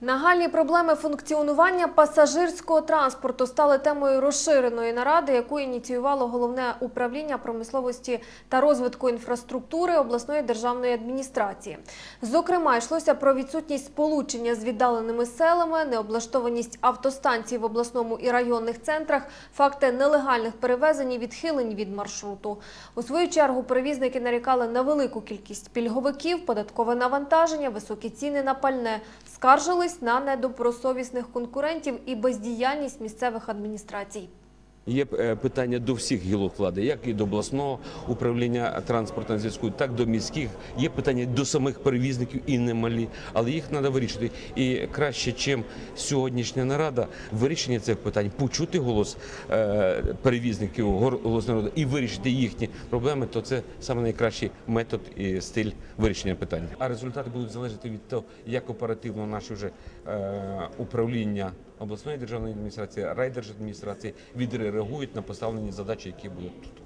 Нагальні проблеми функціонування пасажирського транспорту стали темою розширеної наради, яку ініціювало головне управління промисловості та розвитку інфраструктури обласної державної адміністрації. Зокрема, йшлося про відсутність сполучення з віддаленими селами, необлаштованість автостанцій в обласному і районних центрах, факти нелегальних перевезень і відхилень від маршруту. У свою чергу перевізники нарікали на велику кількість пільговиків, податкове навантаження, високі ціни на пальне, скаржились на недобросовісних конкурентів і бездіяльність місцевих адміністрацій. Є е, питання до всіх гілок влади, як і до обласного управління транспортного зв'язку, так до міських. Є питання до самих перевізників і немалі, але їх треба вирішити. І краще, чим сьогоднішня нарада, вирішення цих питань, почути голос е, перевізників, голос народу і вирішити їхні проблеми, то це саме найкращий метод і стиль вирішення питань. А результати будуть залежати від того, як оперативно наші вже е, управління обласної державної адміністрації, райдержадміністрації відреагують на поставлені задачі, які будуть тут.